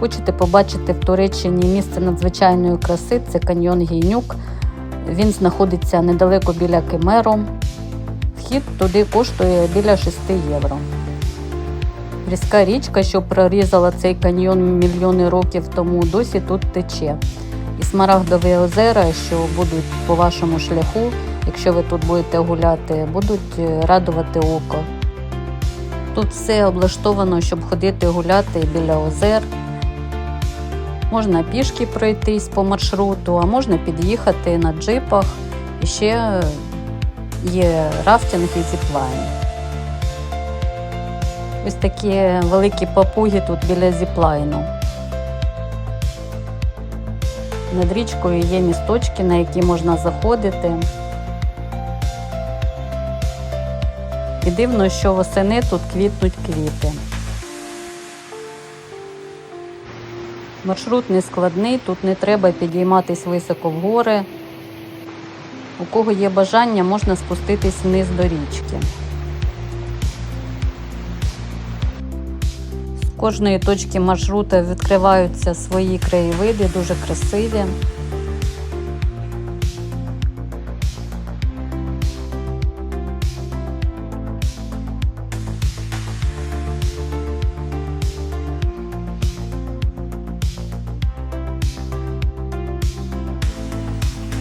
Хочете побачити в Туреччині місце надзвичайної краси, це каньйон Гійнюк. Він знаходиться недалеко біля Кемеру. Вхід туди коштує біля 6 євро. Різка річка, що прорізала цей каньйон мільйони років тому, досі тут тече. І смарагдові озера, що будуть по вашому шляху, якщо ви тут будете гуляти, будуть е, радувати око. Тут все облаштовано, щоб ходити гуляти біля озер. Можна пішки пройтись по маршруту, а можна під'їхати на джипах. І ще є рафтинг і зіплайн. Ось такі великі папуги тут біля зіплайну. Над річкою є місточки, на які можна заходити. І дивно, що восени тут квітнуть квіти. Маршрут не складний, тут не треба підійматись високо в гори. У кого є бажання, можна спуститись вниз до річки. З кожної точки маршрута відкриваються свої краєвиди, дуже красиві.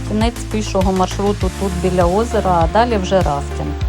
Кінець пішого маршруту тут біля озера, а далі вже рафтинг.